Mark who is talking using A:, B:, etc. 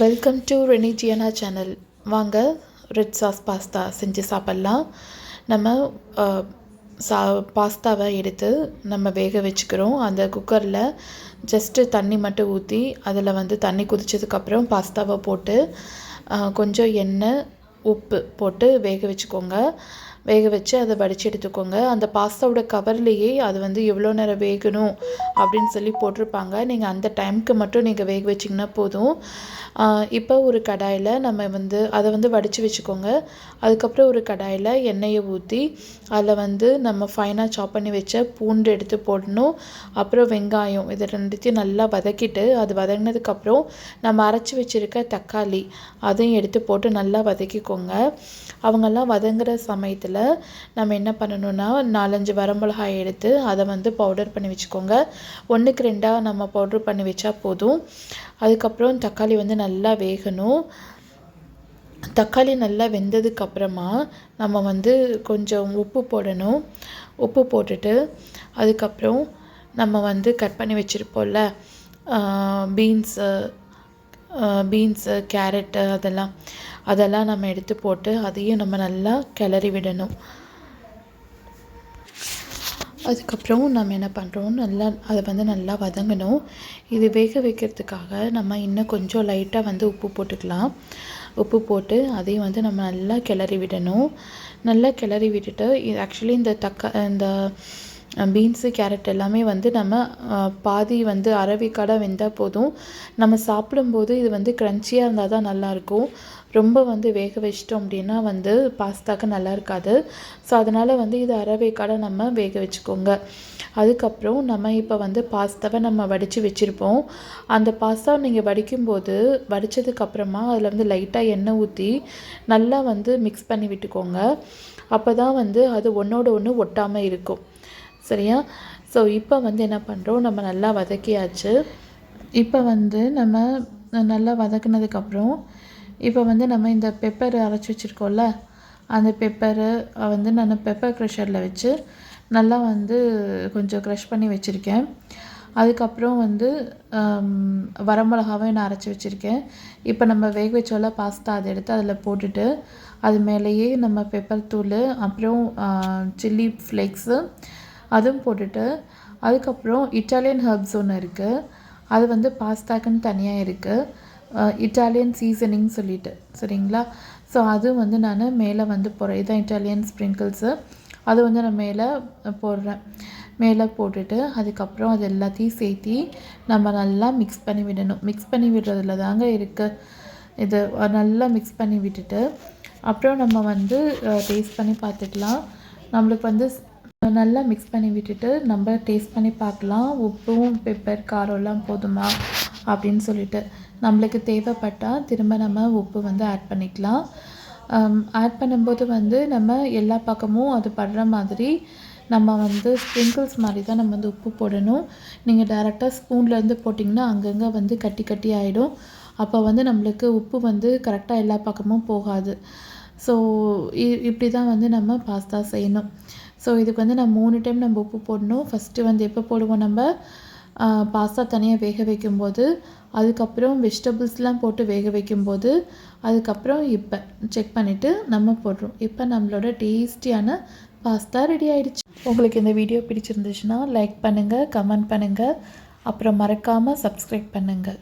A: Welcome to ரெனிஜியனா channel வாங்க red sauce pasta செஞ்சு சாப்பிட்லாம். நம்ம சா பாஸ்தாவை எடுத்து நம்ம வேக வச்சுக்கிறோம். அந்த குக்கரில் ஜஸ்ட்டு தண்ணி மட்டும் ஊற்றி அதில் வந்து தண்ணி குதிச்சதுக்கப்புறம் பாஸ்தாவை போட்டு கொஞ்சம் எண்ணெய் உப்பு போட்டு வேக வச்சுக்கோங்க. வேக வச்சு அதை வடித்து எடுத்துக்கோங்க. அந்த பாஸ்தாவோட கவர்லேயே அது வந்து எவ்வளோ நேரம் வேகணும் அப்படின்னு சொல்லி போட்டிருப்பாங்க. நீங்கள் அந்த டைமுக்கு மட்டும் நீங்கள் வேக வச்சிங்கன்னா போதும். இப்போ ஒரு கடாயில் நம்ம வந்து அதை வந்து வடித்து வச்சுக்கோங்க. அதுக்கப்புறம் ஒரு கடாயில் எண்ணெயை ஊற்றி அதில் வந்து நம்ம ஃபைனாக சாப் பண்ணி வச்ச பூண்டு எடுத்து போடணும். அப்புறம் வெங்காயம் இது ரெண்டுத்தையும் நல்லா வதக்கிட்டு அது வதங்கினதுக்கப்புறம் நம்ம அரைச்சி வச்சுருக்க தக்காளி அதையும் எடுத்து போட்டு நல்லா வதக்கிக்கோங்க. அவங்கெல்லாம் வதங்குற சமயத்தில் நம்ம என்ன பண்ணணும்னா நாலஞ்சு வரமிளகாய் எடுத்து அதை வந்து பவுடர் பண்ணி வச்சுக்கோங்க. ஒன்றுக்கு ரெண்டாக நம்ம பவுடர் பண்ணி வச்சா போதும். அதுக்கப்புறம் தக்காளி வந்து நல்லா வேகணும். தக்காளி நல்லா வெந்ததுக்கு அப்புறமா நம்ம வந்து கொஞ்சம் உப்பு போடணும். உப்பு போட்டுட்டு அதுக்கப்புறம் நம்ம வந்து கட் பண்ணி வச்சுருப்போம்ல பீன்ஸு பீன்ஸு கேரட்டு அதெல்லாம். அதெல்லாம் நம்ம எடுத்து போட்டு அதையும் நம்ம நல்லா கிளறி விடணும். அதுக்கப்புறம் நம்ம என்ன பண்ணுறோம் நல்லா அதை வந்து நல்லா வதங்கணும். இது வேக வைக்கிறதுக்காக நம்ம இன்னும் கொஞ்சம் லைட்டாக வந்து உப்பு போட்டுக்கலாம். உப்பு போட்டு அதையும் வந்து நம்ம நல்லா கிளறி விடணும். நல்லா கிளறி விட்டுட்டு இது ஆக்சுவலி இந்த தக்கா இந்த பீன்ஸு கேரட் எல்லாமே வந்து நம்ம பாதி வந்து அரவிக்காடை வெந்தால் போதும். நம்ம சாப்பிடும்போது இது வந்து க்ரன்ச்சியாக இருந்தால் தான் நல்லாயிருக்கும். ரொம்ப வந்து வேக வச்சிட்டோம் அப்படின்னா வந்து பாஸ்தாக்கு நல்லா இருக்காது ஸோ அதனால் வந்து இது அரவேக்காடை நம்ம வேக வச்சுக்கோங்க. அதுக்கப்புறம் நம்ம இப்போ வந்து பாஸ்தாவை நம்ம வடித்து வச்சுருப்போம். அந்த பாஸ்தா நீங்கள் வடிக்கும்போது வடித்ததுக்கப்புறமா அதில் வந்து லைட்டாக எண்ணெய் ஊற்றி நல்லா வந்து மிக்ஸ் பண்ணி விட்டுக்கோங்க. அப்போ தான் வந்து அது ஒன்றோட ஒன்று ஒட்டாமல் இருக்கும். சரியா? ஸோ இப்போ வந்து என்ன பண்ணுறோம் நம்ம நல்லா வதக்கியாச்சு. இப்போ வந்து நம்ம நல்லா வதக்குனதுக்கப்புறம் இப்போ வந்து நம்ம இந்த பெப்பர் அரைச்சி வச்சுருக்கோம்ல அந்த பெப்பரு வந்து நான் பெப்பர் க்ரஷரில் வச்சு நல்லா வந்து கொஞ்சம் க்ரஷ் பண்ணி வச்சுருக்கேன். அதுக்கப்புறம் வந்து வரமிளகாவையும் நான் அரைச்சி வச்சுருக்கேன். இப்போ நம்ம வேக வச்சோல பாஸ்தா அதை எடுத்து அதில் போட்டுட்டு அது மேலேயே நம்ம பெப்பர் தூள் அப்புறம் சில்லி ஃப்ளேக்ஸு அதுவும் போட்டுட்டு அதுக்கப்புறம் இட்டாலியன் ஹர்ப்ஸ் ஒன்று இருக்குது அது வந்து பாஸ்தாக்குன்னு தனியாக இருக்குது இட்டாலியன் சீசனிங் சொல்லிட்டு சரிங்களா? ஸோ அது வந்து நான் மேலே வந்து போடுறேன் இதுதான் இட்டாலியன் ஸ்ப்ரிங்கிள்ஸு அது வந்து நான் மேலே போடுறேன். மேலே போட்டுட்டு அதுக்கப்புறம் அது எல்லாத்தையும் சேர்த்தி நம்ம நல்லா மிக்ஸ் பண்ணி விடணும். மிக்ஸ் பண்ணி விடுறதுல தாங்க இருக்குது இது நல்லா மிக்ஸ் பண்ணி விட்டுட்டு அப்புறம் நம்ம வந்து டேஸ்ட் பண்ணி பார்த்துக்கலாம். நம்மளுக்கு வந்து இப்போ நல்லா மிக்ஸ் பண்ணி விட்டுட்டு நம்ம டேஸ்ட் பண்ணி பார்க்கலாம். உப்பும் பெப்பர் காரம்லாம் போதுமா அப்படின்னு சொல்லிட்டு நம்மளுக்கு தேவைப்பட்டால் திரும்ப நம்ம உப்பு வந்து ஆட் பண்ணிக்கலாம். ஆட் பண்ணும்போது வந்து நம்ம எல்லா பக்கமும் அது படுற மாதிரி நம்ம வந்து ஸ்ப்ரிங்கிள்ஸ் மாதிரி தான் நம்ம வந்து உப்பு போடணும். நீங்கள் டேரெக்டாக ஸ்பூன்லேருந்து போட்டிங்கன்னா அங்கங்கே வந்து கட்டி கட்டி ஆகிடும் அப்போ வந்து நம்மளுக்கு உப்பு வந்து கரெக்டாக எல்லா பக்கமும் போகாது. ஸோ இப்படி தான் வந்து நம்ம பாஸ்தா செய்யணும். ஸோ இதுக்கு வந்து நான் மூணு டைம் நம்ம உப்பு போடணும். ஃபஸ்ட்டு வந்து எப்போ போடுவோம் நம்ம? பாஸ்தா தனியாக வேக வைக்கும்போது அதுக்கப்புறம் வெஜிடபிள்ஸ்லாம் போட்டு வேக வைக்கும்போது அதுக்கப்புறம் இப்போ செக் பண்ணிவிட்டு நம்ம போடுறோம். இப்போ நம்மளோட டேஸ்டியான பாஸ்தா ரெடி ஆகிடுச்சு உங்களுக்கு இந்த வீடியோ பிடிச்சிருந்துச்சுன்னா லைக் பண்ணுங்கள் கமெண்ட் பண்ணுங்கள் அப்புறம் மறக்காமல் சப்ஸ்கிரைப் பண்ணுங்கள்